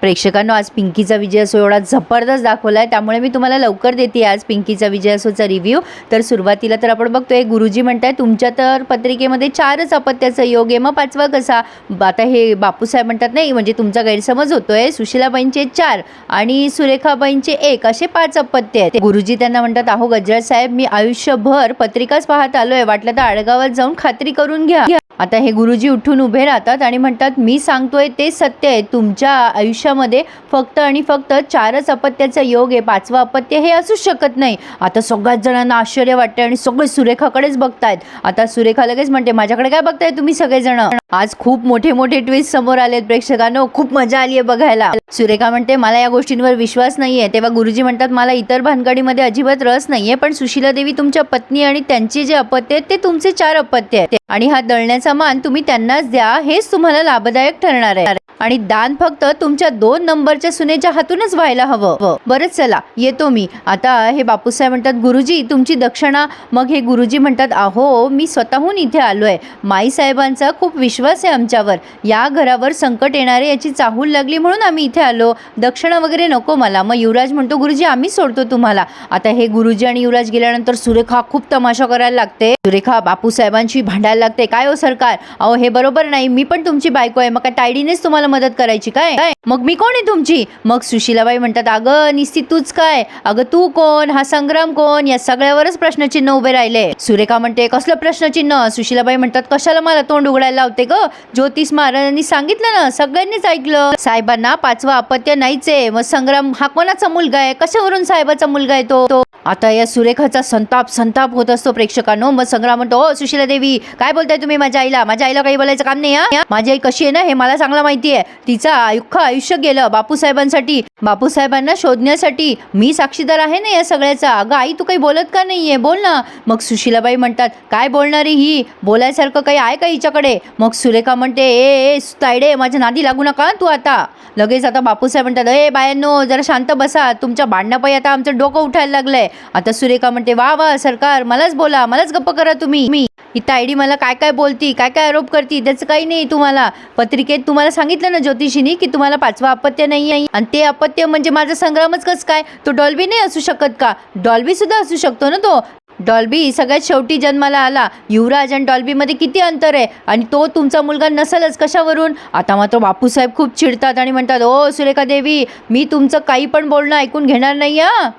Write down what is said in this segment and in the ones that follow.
प्रेक्षकांनो आज पिंकीचा विजय असो एवढा जबरदस्त दाखवला आहे त्यामुळे मी तुम्हाला लवकर देते आज पिंकीचा विजय असोचा रिव्ह्यू तर सुरुवातीला तर आपण बघतोय गुरुजी म्हणताय तुमच्या तर पत्रिकेमध्ये चारच अपत्याचा योग आहे मग पाचवा कसा? आता हे बापूसाहेब म्हणतात नाही म्हणजे तुमचा गैरसमज होतोय. सुशिलाबाईंचे चार आणि सुरेखाबाईंचे एक असे पाच अपत्य आहेत. गुरुजी त्यांना म्हणतात अहो गजराज साहेब मी आयुष्यभर पत्रिकाच पाहत आलोय. वाटलं तर आडगावात जाऊन खात्री करून घ्या. आता हे गुरुजी उठून उभे राहतात आणि म्हणतात मी सांगतोय ते सत्य आहे. तुमच्या आयुष्यामध्ये फक्त आणि फक्त चारच अपत्याचा योग आहे. पाचवं अपत्य हे असूच शकत नाही. आता सगळ्याच जणांना आश्चर्य वाटते आणि सगळे सुरेखाकडेच बघतायत. आता सुरेखा लगेच म्हणते माझ्याकडे काय बघताय तुम्ही सगळेजण? आज खूप मोठे मोठे ट्विस्ट समोर आलेत प्रेक्षकांनो. खूप मजा आली आहे बघायला. सुरेखा म्हणते मला या गोष्टींवर विश्वास नाहीये. तेव्हा गुरुजी म्हणतात मला इतर भानगडीमध्ये अजिबात रस नाहीये पण सुशीला देवी तुमच्या पत्नी आणि त्यांचे जे अपत्य आहेत ते तुमचे चार अपत्य आहेत. आणि हा दळण्याचा समान तुम्ही त्यांनाच द्या हेच तुम्हाला लाभदायक ठरणार आहे. आणि दान फक्त तुमच्या दोन नंबरच्या सुनेच्या हातूनच व्हायला हवं. बरं चला येतो मी. आता हे बापूसाहेब म्हणतात गुरुजी तुमची दक्षिणा. मग हे गुरुजी म्हणतात अहो मी स्वतःहून इथे आलोय. माई साहेबांचा खूप विश्वास आहे आमच्यावर. या घरावर संकट येणारे याची चाहूल लागली म्हणून आम्ही इथे आलो. दक्षिणा वगैरे नको मला. मग युवराज म्हणतो गुरुजी आम्ही सोडतो तुम्हाला. आता हे गुरुजी आणि युवराज गेल्यानंतर सुरेखा खूप तमाशा करायला लागते. सुरेखा बापूसाहेबांशी भांडायला लागते. काय हो सरकार? अहो हे बरोबर नाही. मी पण तुमची बायको आहे. मग काय तायडीनेच तुम्हाला मदत करायची काय? काय? मग मी कोण आहे तुमची? मग सुशीलाबाई म्हणतात अगं निस्ती तूच काय? अगं तू कोण? हा संग्राम कोण? या सगळ्यावरच प्रश्नचिन्ह उभे राहिले. सुरेखा म्हणते कसलं प्रश्नचिन्ह? सुशीलाबाई म्हणतात कशाला मला तोंड उघडायला लावते ग? ज्योतिष महाराजांनी सांगितलं ना सगळ्यांनीच ऐकलं. साहेबांना पाचवा अपत्य नाहीच आहे. मग संग्राम हा कोणाचा मुलगा आहे? कशावरून साहेबाचा मुलगा आहे तो? तो आता या सुरेखाचा संताप संताप होत असतो प्रेक्षकांनो. मग संग्राम म्हणतो ओ सुशीला देवी काय बोलताय तुम्ही? माझ्या आईला माझ्या आईला काही बोलायचं काम नाही हा? माझी आई कशी आहे ना हे मला चांगलं माहिती आहे तिचं अख्खं आयुष्य गेलं बापूसाहेबांसाठी. बापूसाहेबांना शोधण्यासाठी मी साक्षीदार आहे ना या सगळ्याचा. अगं आई तू काही बोलत का नाहीये? बोल ना. मग सुशीलाबाई म्हणतात काय बोलणारी ही? बोलायसारखं काही आहे का हिच्याकडे? मग सुरेखा म्हणते ए ए तायडे माझ्या नादी लागू नका तू आता. लगेच आता बापूसाहेब म्हणतात ए बायांनो जरा शांत बसा. तुमच्या भांडणापायी आता आमचं डोकं उठायला लागलंय. आता सुरेखा म्हणते वा वा सरकार मलाच बोला मलाच गप्प करा तुम्ही. मी ही तायडी मला काय काय बोलती काय काय आरोप करती त्याचं काही नाही तुम्हाला. पत्रिकेत तुम्हाला सांगितलं ना ज्योतिषीनी की तुम्हाला पाचवा अपत्य नाही आहे. आणि ते अपत्य म्हणजे माझा संग्रामच कसं काय? तो डॉल्बी नाही असू शकत का? डॉल्बी सुद्धा असू शकतो ना तो. डॉल्बी सगळ्यात शेवटी जन्माला आला. युवराज आणि डॉल्बीमध्ये किती अंतर आहे? आणि तो तुमचा मुलगा नसेलच कशावरून? आता मात्र बापूसाहेब खूप चिडतात आणि म्हणतात ओ सुरेखा देवी मी तुमचं काही पण बोलणं ऐकून घेणार नाही हां.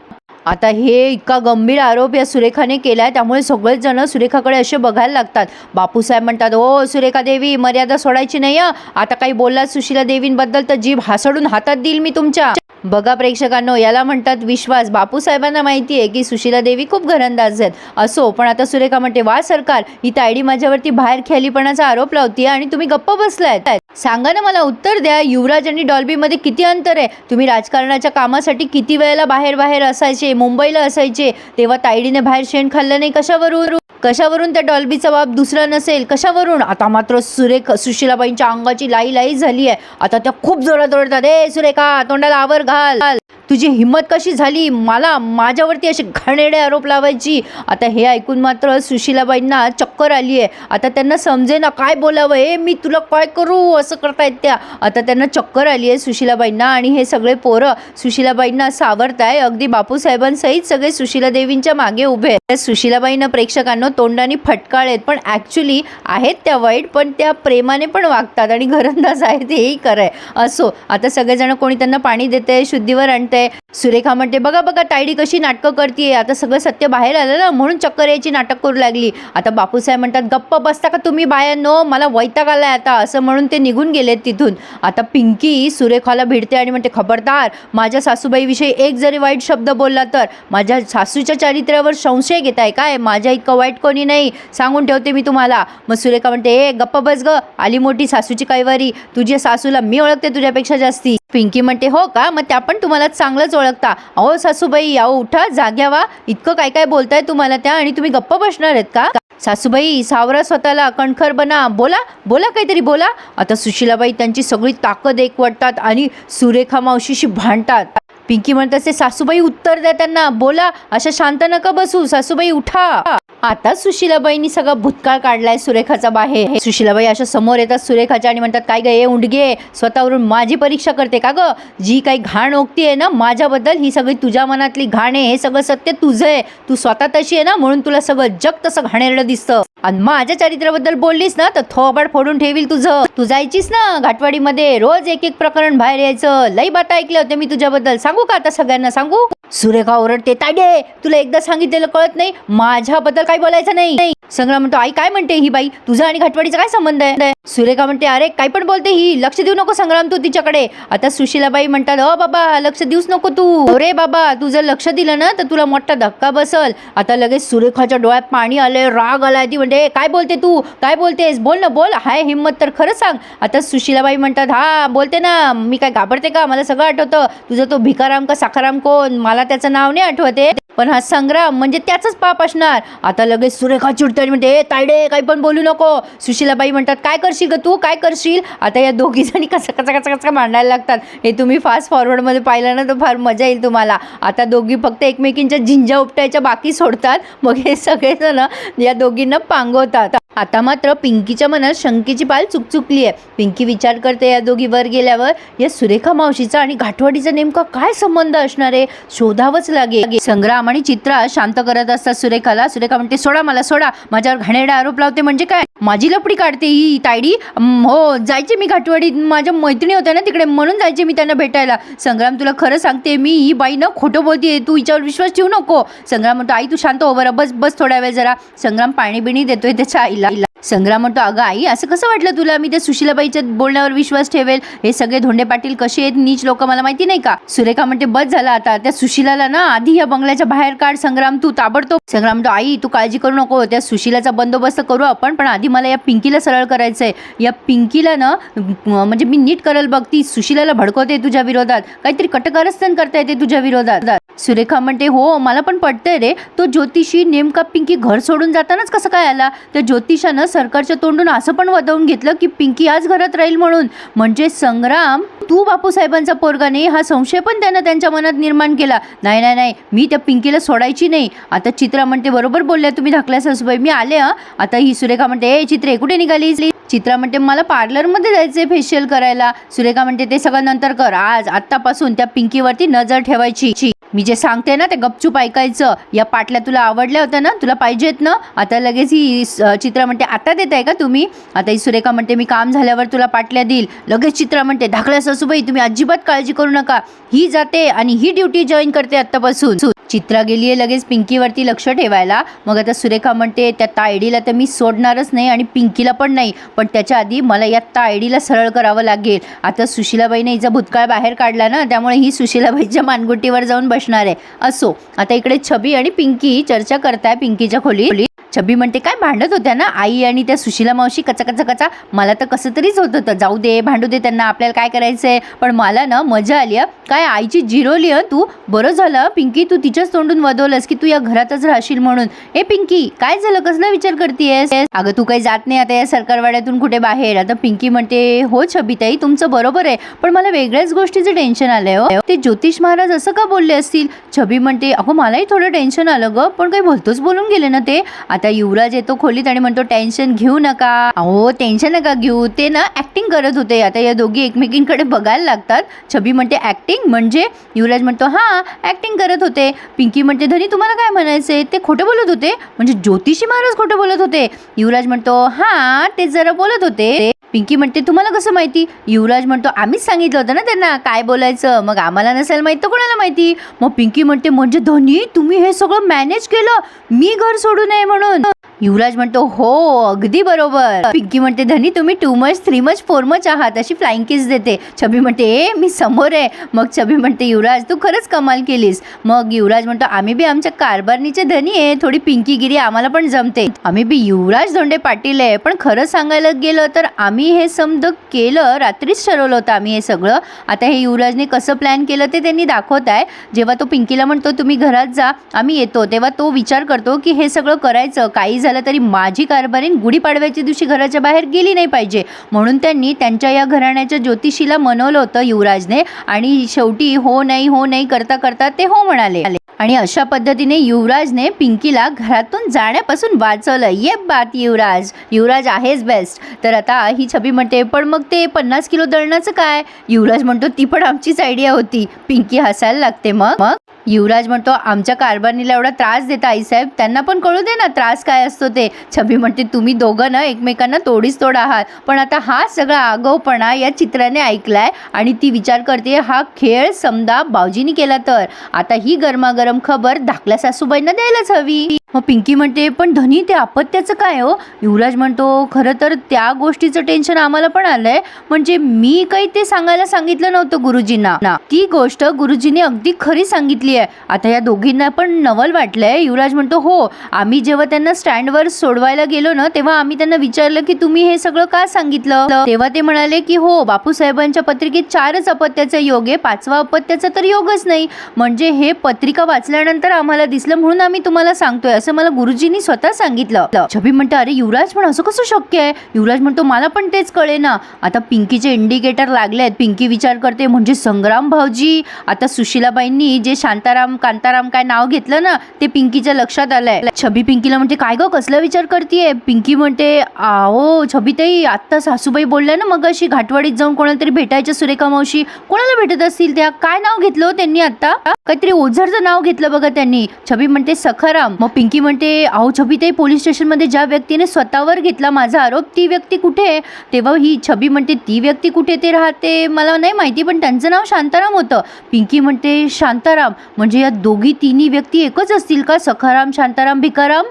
आता हे इतका गंभीर आरोप या सुरेखाने केला आहे त्यामुळे सगळेच जण सुरेखाकडे असे बघायला लागतात. बापूसाहेब म्हणतात ओ सुरेखा देवी मर्यादा सोडायची नाही आता काही बोललात सुशीला देवींबद्दल तर जीभ हासडून हातात देईल मी तुमच्या. बघा प्रेक्षकांनो याला म्हणतात विश्वास. बापूसाहेबांना माहिती आहे की सुशीला देवी खूप घरंदाज आहेत. असो पण आता सुरेखा म्हणते वा सरकार ही तायडी माझ्यावरती बाहेर खेलीपणाचा आरोप लावते आणि तुम्ही गप्प बसलायत. सांगा ना मला उत्तर द्या युवराज आणि डॉल्बीमध्ये किती अंतर आहे? तुम्ही राजकारणाच्या कामासाठी किती वेळेला बाहेर बाहेर असायचे? मुंबईला असायचे? तेव्हा तायडीने बाहेर शेण खाल्लं नाही कशावरून? कशावरून त्या डॉल्बीचा बाप दुसरा नसेल? कशावरून? आता मात्र सुरेख सुशीलाबाईंच्या अंगाची लाई लाई झाली आहे. आता त्या खूप जोरात ओरडतात ए सुरेखा तोंडाला आवर fatal. तुझी हिंमत कशी झाली? मला माझ्यावरती असे घाणेडे आरोप लावायची. आता हे ऐकून मात्र सुशीलाबाईंना चक्कर आली आहे. आता त्यांना समजे ना काय बोलावं? हे मी तुला काय करू? असं करतायत त्या. आता त्यांना चक्कर आली आहे सुशीलाबाईंना आणि हे सगळे पोरं सुशीलाबाईंना सावरताय. अगदी बापूसाहेबांसहित सगळे सुशीला देवींच्या मागे उभे आहेत. सुशीलाबाईंना प्रेक्षकांना तोंडाने फटकाळेत पण ॲक्च्युली आहेत त्या वाईट पण त्या प्रेमाने पण वागतात आणि घरंदाज आहेत हेही खरंय असो आता सगळेजण कोणी त्यांना पाणी देते शुद्धीवर आणते सुरेखा म्हणते बघा बघा तायडी कशी नाटकं करते आता सगळं सत्य बाहेर आलं ना म्हणून चक्कर यायची नाटक करू लागली. आता बापूसाहेब म्हणतात गप्प बसता का तुम्ही बाहेर? नो मला वैताग आलाय आता. असं म्हणून ते निघून गेले तिथून. आता पिंकी सुरेखाला भिडते आणि म्हणते खबरदार माझ्या सासूबाईविषयी एक जरी वाईट शब्द बोलला तर माझ्या सासूच्या चारित्र्यावर संशय घेत आहे काय? माझ्या इतकं वाईट कोणी नाही? सांगून ठेवते मी तुम्हाला. मग सुरेखा म्हणते ए गप्प बस ग. आली मोठी सासूची कैवारी. तुझ्या सासूला मी ओळखते तुझ्यापेक्षा जास्ती. पिंकी म्हणते हो का? मग त्या पण तुम्हाला चांगलंच ओळखता अहो सासूबाई अहो उठा जाग्या वा इतकं काय काय बोलताय तुम्हाला त्या आणि तुम्ही गप्प बसणार आहेत का? सासूबाई सावरा स्वतःला कणखर बना. बोला बोला काहीतरी बोला. आता सुशीलाबाई त्यांची सगळी ताकद एकवटतात आणि सुरेखा मावशीशी भांडतात. पिंकी म्हणत असते सासूबाई उत्तर द्या त्यांना. बोला. अशा शांत नका बसू. सासूबाई उठा. आता सुशीलाबाईंनी सगळा भूतकाळ काढलाय सुरेखाचा बाहेर. सुशीलाबाई अशा समोर येतात सुरेखाच्या आणि म्हणतात काय ग ये उंडगे स्वतःवरून माझी परीक्षा करते का ग? जी काही घाण ओकतीये ना माझ्याबद्दल ही सगळी तुझ्या मनातली घाण आहे. हे सगळं सत्य तुझं आहे. तू स्वतः तशी आहे ना म्हणून तुला सगळं जग तसं घाणेरडं दिसतं. आणि माझ्या चरित्राबद्दल बोललीस ना तर थोबाड फोडून ठेवील तुझं. तू जायचीस ना घाटवाडीमध्ये रोज एक एक प्रकरण बाहेर यायचं. लई बाता ऐकले होते मी तुझ्याबद्दल. सांगू का आता सगळ्यांना? सांगू? सुरेखा ओरडते ताडे तुला एकदा सांगितलेलं कळत नाही माझ्याबद्दल काही बोलायचं नाही. संग्राम म्हणतो आई काय म्हणते ही बाई? तुझा आणि घाटवाडीचा काय संबंध आहे? सुरेखा म्हणते अरे काय पण बोलते ही लक्ष देऊ नको संग्राम तू तिच्याकडे. आता सुशीलाबाई म्हणतात अ बाबा लक्ष देऊच नको तू. अरे बाबा तू जर लक्ष दिलं ना तर तुला मोठा धक्का बसल. आता लगेच सुरेखाच्या डोळ्यात पाणी आलंय राग आलाय ती म्हणते काय बोलते तू? काय बोलतेस? बोल ना बोल हाय हिंमत तर खरं सांग. आता सुशीलाबाई म्हणतात हा बोलते ना मी काय घाबरते का? मला सगळं आठवतं. तुझा तो भिकाराम का साखाराम कोण? मला त्याचं नाव नाही आठवते पण हा संग्राम म्हणजे त्याचंच पाप असणार. आता लगेच सुरेखा चिडतडी म्हणते ए तायडे काही पण बोलू नको. सुशीलाबाई म्हणतात काय करशील ग तू? काय करशील? आता या दोघी जणी कसं कसं कसं कसं मांडायला लागतात. हे तुम्ही फास्ट फॉरवर्डमध्ये पाहिलं ना तर फार मजा येईल तुम्हाला. आता दोघी फक्त एकमेकींच्या झिंजा उपटायच्या बाकी सोडतात. मग हे सगळेजण या दोघींना पांगवतात. आता मात्र पिंकीच्या मनात शंकेची पाल चुकचुकली आहे पिंकी विचार करते या दोघी वर गेल्यावर या सुरेखा मावशीचा आणि घाटवाडीचा नेमका काय संबंध असणार आहे? शोधावंच लागेल. संग्राम आणि चित्रा शांत करत असतात सुरेखाला. सुरेखा म्हणते सोडा मला सोडा. माझ्यावर घाणेरडा आरोप लावते म्हणजे काय? माझी लपडी काढते ही तायडी? हो जायचे मी घाटवाडीत. माझ्या मैत्रिणी होत्या ना तिकडे म्हणून जायचे मी त्यांना भेटायला. संग्राम तुला खरं सांगते मी ही बाई ना खोटं बोलते. तू हिच्यावर विश्वास ठेवू नको. संग्राम म्हणतो आई तू शांत हो बरं. बस बस थोड्या वेळ जरा. संग्राम पाणी बिणी देतोय त्याच्या आईला. संग्राम म्हणतो अगं आई असं कसं वाटलं तुला? मी त्या सुशीलाबाईच्या बोलण्यावर विश्वास ठेवेल. हे सगळे धोंडे पाटील कसे आहेत नीच लोक मला माहिती नाही का? सुरेखा म्हणते बस झाला आता. त्या सुशीलाला ना आधी या बंगल्याच्या बाहेर काढ संग्राम तू ताबडतोब. संग्राम म्हणतो आई तू काळजी करू नको. त्या सुशीलाचा बंदोबस्त करू आपण पण आधी मला या पिंकीला सरळ करायचंय. या पिंकीला ना म्हणजे मी नीट करेल बघ ती सुशीलाला भडकवते तुझ्या विरोधात. काहीतरी कटकारस्थान करता येते तुझ्या विरोधात. सुरेखा म्हणते हो मला पण पटतंय रे. तो ज्योतिषी नेमका पिंकी घर सोडून जातानाच कसं काय आला? त्या ज्योतिषानं सरकारच्या तोंडून असं पण वदवून घेतलं की पिंकी आज घरात राहील म्हणून. म्हणजे संग्राम तू बापूसाहेबांचा पोरगा नाही हा संशय पण त्यानं त्यांच्या मनात निर्माण केला. नाही नाही नाही मी त्या पिंकीला सोडायची नाही. आता चित्रा म्हणते बरोबर बोलल्या तुम्ही धाकल्या सासूबाई मी आले हा. आता ही सुरेखा म्हणते ए चित्रे कुठे निघाली? चित्रा म्हणते मला पार्लरमध्ये जायचंय फेशियल करायला. सुरेखा म्हणते ते सगळं नंतर कर. आज आत्तापासून त्या पिंकीवरती नजर ठेवायची. मी जे सांगते ना ते गपचूप ऐकायचं. या पाटल्या तुला आवडल्या होत्या ना तुला पाहिजेत ना. आता लगेच ही चित्र चित्रा म्हणते आता देत आहे का तुम्ही? आता ही सुरेखा म्हणते मी काम झाल्यावर तुला पाटल्या देईल. लगेच चित्रा म्हणते धाकल्या सासूबाई तुम्ही अजिबात काळजी करू नका. ही जाते आणि ही ड्युटी जॉईन करते आत्तापासून. चित्रा गेली आहे लगेच पिंकीवरती लक्ष ठेवायला. मग आता सुरेखा म्हणते त्या तायडीला तर मी सोडणारच नाही आणि पिंकीला पण नाही. पण त्याच्या आधी मला या तायडीला सरळ करावं लागेल. आता सुशीलाबाईने हिचा भूतकाळ बाहेर काढला ना त्यामुळे ही सुशीलाबाईच्या मानगुटीवर जाऊन असणार आहे. असो आता इकडे छबी आणि पिंकी चर्चा करताय पिंकीच्या खोली छबी म्हणते काय भांडत होत्या ना आई आणि त्या सुशीला मावशी कचा कचा कचा? मला तर कसं तरीच होत होतं. जाऊ दे भांडू दे त्यांना आपल्याला काय करायचंय? पण मला ना मजा आली काय आईची जिरवली तू? बरं झालं पिंकी तू तिच्याच तोंडून वदवलंस की तू या घरातच राहशील म्हणून. ए पिंकी काय झालं? कसला विचार करतेयस? अगं तू काही जात नाही आता या सरकारवाड्यातून कुठे बाहेर. आता पिंकी म्हणते हो छबिताई तुमचं बरोबर आहे. पण मला वेगळ्याच गोष्टीचं टेन्शन आलंय हो. ते ज्योतिष महाराज असं का बोलले असतील? छबी म्हणते अहो मलाही थोडं टेन्शन आलं ग पण काही बोलतोच बोलून गेले ना ते. आता युवराज येतो खोलीत आणि म्हणतो टेन्शन घेऊ नका. अहो टेन्शन नका घेऊ. ते ना ऍक्टिंग करत होते. आता या दोघी एकमेकींकडे बघायला लागतात. छबी म्हणते ऍक्टिंग म्हणजे? युवराज म्हणतो हां ऍक्टिंग करत होते. पिंकी म्हणते धनी तुम्हाला काय म्हणायचे ते खोटं बोलत होते. म्हणजे ज्योतिषी महाराज खोटं बोलत होते. युवराज म्हणतो हां ते जरा बोलत होते. पिंकी म्हणते तुम्हाला कसं माहिती? युवराज म्हणतो आम्हीच सांगितलं होतं ना त्यांना काय बोलायचं? मग आम्हाला नसेल माहीत तर कोणाला माहिती? मग पिंकी म्हणते म्हणजे धनी तुम्ही हे सगळं मॅनेज केलं? मी घर सोडू नये म्हणून. युवराज म्हणतो हो अगदी बरोबर. पिंकी म्हणते धनी तुम्ही too much three much four much आहात अशी फ्लाइंग किस देते. छबी म्हणते ए मी समोर आहे. मग छबी म्हणते युवराज तू खरंच कमाल केलीस. मग युवराज म्हणतो आम्ही बी आमच्या कारभारणीचे धनी आहे थोडी पिंकीगिरी आम्हाला पण जमते. आम्ही बी युवराज धोंडे पाटील आहे पण खरं सांगायला गेलं तर आम्ही हे समज केलं रात्रीच ठरवलं होतं आम्ही हे सगळं. आता हे युवराजने कसं प्लॅन केलं ते त्यांनी दाखवत आहे. जेव्हा तो पिंकीला म्हणतो तुम्ही घरात जा आम्ही येतो. तेव्हा तो विचार करतो की हे सगळं करायचं काही झालं तरी माझी कारभारीन गुढीपाडव्याच्या दिवशी घराच्या बाहेर गेली नाही पाहिजे. म्हणून त्यांनी त्यांच्या या घराण्याच्या ज्योतिषीला मनवलं होतं युवराजने आणि शेवटी हो नाही हो नाही करता करता ते हो म्हणाले. आणि अशा पद्धतीने युवराजने पिंकीला घरातून जाण्यापासून वाचवलं. ये बात युवराज युवराज आहेच बेस्ट तर आता ही छबी म्हणते पण मग ते पन्नास किलो दळणाचं काय? युवराज म्हणतो ती पण आमचीच आयडिया होती. पिंकी हसायला लागते मग मग. युवराज म्हणतो आमच्या कारभारणीला एवढा त्रास देता आईसाहेब त्यांना पण कळू दे ना त्रास काय असतो ते. छबी म्हणते तुम्ही दोघं ना एकमेकांना तोडीच तोड आहात. पण आता हा सगळा आगाऊपणा या चित्राने ऐकलाय आणि ती विचार करते हा खेळ समजा बावजीनी केला तर. आता ही गरमागरम खबर धाकल्या सासूबाईंना द्यायलाच हवी. मग पिंकी म्हणते पण धनी ते अपत्याचं काय हो? युवराज म्हणतो खरं तर त्या गोष्टीचं टेन्शन आम्हाला पण आलंय. म्हणजे मी काही ते सांगायला सांगितलं नव्हतं गुरुजींना. ना, ती गोष्ट गुरुजींनी अगदी खरी सांगितली आहे. आता या दोघींना पण नवल वाटलंय. युवराज म्हणतो हो आम्ही जेव्हा त्यांना स्टँडवर सोडवायला गेलो ना तेव्हा आम्ही त्यांना विचारलं की तुम्ही हे सगळं का सांगितलं? तेव्हा ते म्हणाले की हो बापूसाहेबांच्या पत्रिकेत चारच अपत्याचा योग आहे. पाचवा अपत्याचा तर योगच नाही. म्हणजे हे पत्रिका वाचल्यानंतर आम्हाला दिसलं म्हणून आम्ही तुम्हाला सांगतोय. असं मला गुरुजींनी स्वतः सांगितलं. छबी म्हणते अरे युवराज पण असं कसं शक्य आहे? युवराज म्हणतो मला पण तेच कळे ना आता पिंकीचे इंडिकेटर लागले आहेत पिंकी विचार करते म्हणजे संग्राम भाऊजी आता सुशिलाबाईंनी जे शांताराम कांताराम काय नाव घेतलं ना ते पिंकीच्या लक्षात आलंय. छबी पिंकीला म्हणते काय ग कसला विचार करतेय? पिंकी म्हणते आहो छबी ताई आत्ता सासूबाई बोलल्या ना मग अशी घाटवाडीत जाऊन कोणाला तरी भेटायच्या सुरेखा मावशी. कोणाला भेटत असतील त्या? काय नाव घेतलं हो त्यांनी आता काहीतरी ओझरचं नाव घेतलं बघा त्यांनी. छबी म्हणते सखाराम. मग पिंकी म्हणते अहो छबी ते पोलीस स्टेशनमध्ये ज्या व्यक्तीने स्वतःवर घेतला माझा आरोप ती व्यक्ती कुठे आहे? तेव्हा ही छबी म्हणते ती व्यक्ती कुठे ते राहते मला नाही माहिती पण त्यांचं नाव शांताराम होतं. पिंकी म्हणते शांताराम म्हणजे या दोघी तिन्ही व्यक्ती एकच असतील का? सखाराम शांताराम भिकाराम?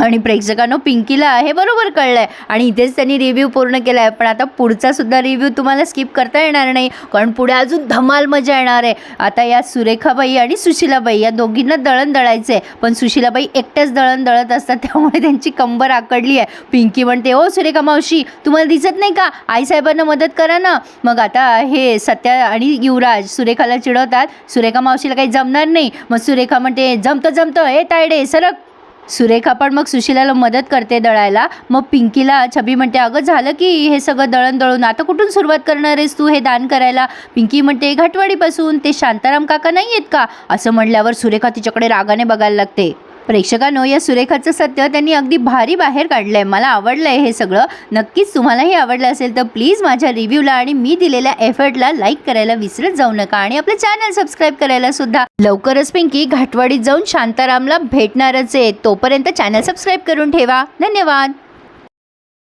आणि प्रेक्षकांनो पिंकीला हे बरोबर कळलं आहे आणि इथेच त्यांनी रिव्ह्यू पूर्ण केला आहे पण आता पुढचा सुद्धा रिव्ह्यू तुम्हाला स्किप करता येणार नाही कारण पुढे अजून धमाल मजा येणार आहे. आता या सुरेखाबाई आणि सुशिलाबाई या दोघींना दळण दळायचं आहे पण सुशिलाबाई एकट्याच दळण दळत असतात त्यामुळे त्यांची कंबर आकडली आहे. पिंकी म्हणते ओ सुरेखा मावशी तुम्हाला दिसत नाही का? आईसाहेबांना मदत करा ना. मग आता हे सत्या आणि युवराज सुरेखाला चिडवतात. सुरेखा मावशीला काही जमणार नाही. मग सुरेखा म्हणते जमतं जमतं. हे तायडे सरक. सुरेखा पण मग सुशिलाला मदत करते दळायला. मग पिंकीला छबी म्हणते अगं झालं की हे सगळं दळण दळून आता कुठून सुरुवात करणार आहेस तू हे दान करायला? पिंकी म्हणते घाटवाडीपासून ते शांताराम काका नाही आहेत का? असं म्हणल्यावर सुरेखा तिच्याकडे रागाने बघायला लागते. प्रेक्षकांनो या सुरेखाचं सत्य त्यांनी अगदी भारी बाहेर काढलं आहे मला आवडलं आहे हे सगळं. नक्कीच तुम्हालाही आवडलं असेल तर प्लीज माझ्या रिव्ह्यूला आणि मी दिलेल्या एफर्टला लाईक करायला विसरत जाऊ नका आणि आपलं चॅनल सबस्क्राईब करायला सुद्धा. लवकरच पिंकी घाटवाडीत जाऊन शांतारामला भेटणारच आहे. तोपर्यंत चॅनल सबस्क्राईब करून ठेवा. धन्यवाद.